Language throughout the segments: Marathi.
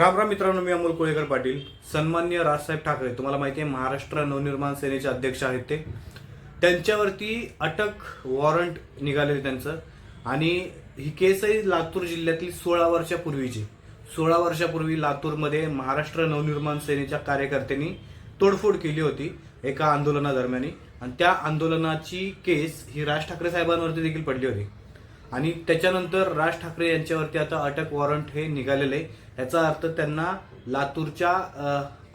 राम राम मित्रांनो मी अमोल कोळेकर पाटील. सन्मान्य राजसाहेब ठाकरे तुम्हाला माहिती आहे महाराष्ट्र नवनिर्माण सेनेचे अध्यक्ष आहेत ते. त्यांच्यावरती अटक वॉरंट निघालेलं त्यांचं. आणि ही केसही लातूर जिल्ह्यातली सोळा वर्षापूर्वीची. सोळा वर्षापूर्वी लातूरमध्ये महाराष्ट्र नवनिर्माण सेनेच्या कार्यकर्त्यांनी तोडफोड केली होती एका आंदोलनादरम्यान. आणि त्या आंदोलनाची केस ही राज ठाकरे साहेबांवरती देखील पडली होती. आणि त्याच्यानंतर राज ठाकरे यांच्यावरती आता अटक वॉरंट हे निघालेलं आहे. याचा अर्थ त्यांना लातूरच्या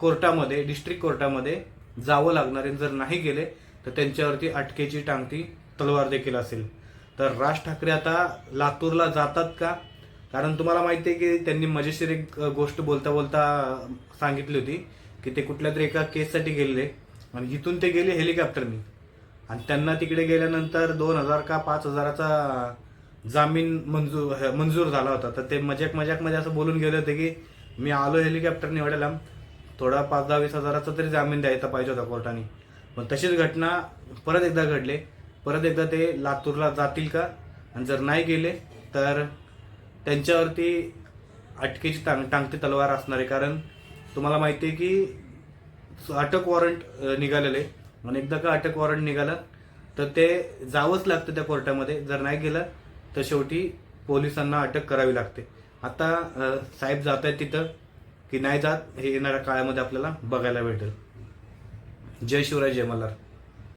कोर्टामध्ये डिस्ट्रिक्ट कोर्टामध्ये जावं लागणार आहे. जर नाही गेले तर त्यांच्यावरती अटकेची टांगती तलवार देखील असेल. तर राज ठाकरे आता लातूरला जातात का? कारण तुम्हाला माहिती आहे की त्यांनी मजेशीर एक गोष्ट बोलता बोलता सांगितली होती की ते कुठल्या तरी एका केससाठी गेलेले. आणि इथून ते गेले हेलिकॉप्टरनी. आणि त्यांना तिकडे गेल्यानंतर दोन हजार का पाच हजाराचा जामीन मंजूर मंजूर झाला होता. तर ते मजाक मजाकमध्ये असं बोलून गेले होते की मी आलो हेलिकॉप्टरने निवडायला थोडा पाच दहा वीस हजाराचा तरी जामीन द्यायचा पाहिजे होता कोर्टाने. पण तशीच घटना परत एकदा घडले. परत एकदा ते लातूरला जातील का? आणि जर नाही गेले तर त्यांच्यावरती अटकेची टांग टांगती तलवार असणार आहे. कारण तुम्हाला माहिती आहे की अटक वॉरंट निघालेले निघालेलं. आहे आणि एकदा का अटक वॉरंट निघालं तर ते जावंच लागतं त्या कोर्टामध्ये. जर नाही गेलं तर शेवटी पोलिसांना अटक करावी लागते. आता साहेब जात आहेत तिथं की नाही जात हे येणाऱ्या काळामध्ये आपल्याला बघायला भेटेल. जय शिवराय जय मल्हार.